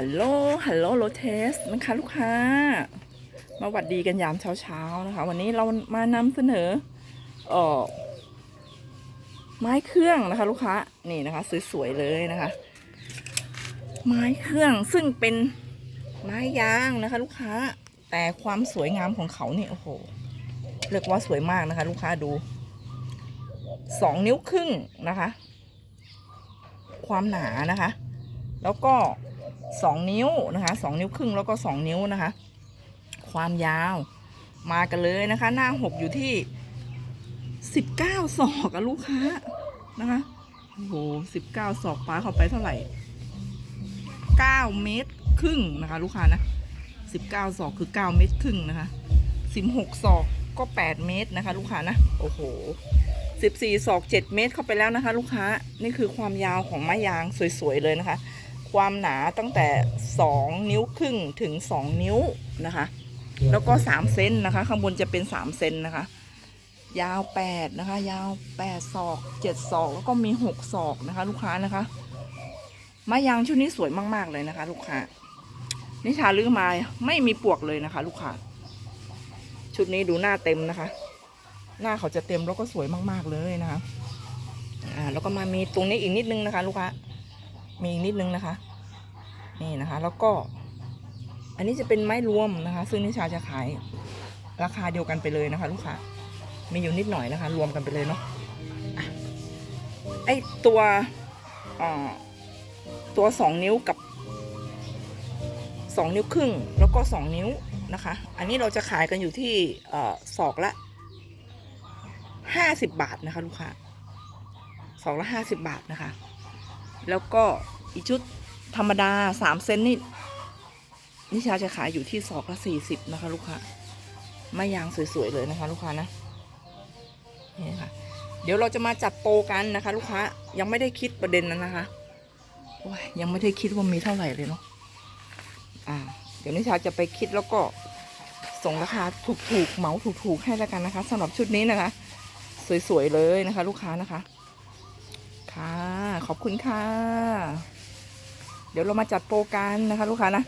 ฮัลโหล ฮัลโหลโรเทสนะคะลูกค้า มาหวัดดีกันยามเช้าๆนะคะ วันนี้เรามานำเสนอเอ่อไม้เครื่องนะคะ ลูกค้า นี่นะคะสวยๆเลยนะคะ ไม้เครื่องซึ่งเป็นไม้ยางนะคะ ลูกค้า แต่ความสวยงามของเขาเนี่ยโอ้โห เรียกว่าสวยมากนะคะ ลูกค้าดู สองนิ้วครึ่งนะคะ ความหนานะคะ แล้วก็ สองนิ้วนะคะสองนิ้วครึ่งแล้วก็สองนิ้วนะคะ ความยาวมากันเลยนะคะ หน้าหกอยู่ที่สิบเก้าศอกอะลูกค้านะคะโอ้โหสิบเก้าศอกป้าเข้าไปเท่าไหร่เก้าเมตรครึ่งนะคะ ลูกค้านะสิบเก้าศอกคือเก้าเมตรครึ่งนะคะสิบหกศอกก็แปดเมตรนะคะ ลูกค้านะโอ้โหสิบสี่ศอกเจ็ดเมตรเข้าไปแล้วนะคะ ลูกค้านี่คือความยาวของไม้ยางสวยๆเลยนะคะ ความหนาตั้งแต่ 2 นิ้วครึ่งถึง 2 นิ้วนะคะ แล้วก็ 3 เซนนะคะ ข้างบนจะเป็น 3 เซนนะคะ ยาว 8 นะคะ ยาว 8 ศอก 7 ศอก แล้วก็มี 6 ศอกนะคะ ลูกค้านะคะไม้ยางชุดนี้สวยมากๆเลยนะคะ ลูกค้านิชาลื้อมาไม่มีปวกเลยนะคะ ลูกค้าชุดนี้ดูหน้าเต็มนะคะ หน้าเขาจะเต็มแล้วก็สวยมากๆเลยนะคะอ่าแล้วก็มามีตรงนี้อีกนิดนึงนะคะ ลูกค้า มีอีกนิดนึงนะคะ นี่นะคะ แล้วก็ อันนี้จะเป็นไม้รวมนะคะ ซึ่งนิชาจะขายราคาเดียวกันไปเลยนะคะ ลูกค้ามีอยู่นิดหน่อยนะคะ รวมกันไปเลยเนาะไอตัวตัวสองนิ้วกับสองนิ้วครึ่ง แล้วก็สองนิ้วนะคะ อันนี้เราจะขายกันอยู่ที่เอ่อศอกละห้าสิบบาทนะคะ ลูกค้าศอกละห้าสิบบาทนะคะ แล้วก็อีชุดธรรมดาสามเซนนี่นิชาจะขายอยู่ที่ศอกละสี่สิบนะคะ ลูกค้าไม้ยางสวยๆเลยนะคะ ลูกค้านะนี่ค่ะ เดี๋ยวเราจะมาจัดโปรกันนะคะ ลูกค้ายังไม่ได้คิดประเด็นนั้นนะคะโอ้ยยังไม่ได้คิดว่ามีเท่าไหร่เลยเนาะอ่า เดี๋ยวนิชาจะไปคิดแล้วก็ส่งราคาถูกๆเหมาถูกๆให้แล้วกันนะคะสำหรับชุดนี้นะคะ สวยๆเลยนะคะ ลูกค้านะคะค่ะ ขอบคุณค่ะ เดี๋ยวเรามาจัดโปรกันนะคะ ลูกค้านะ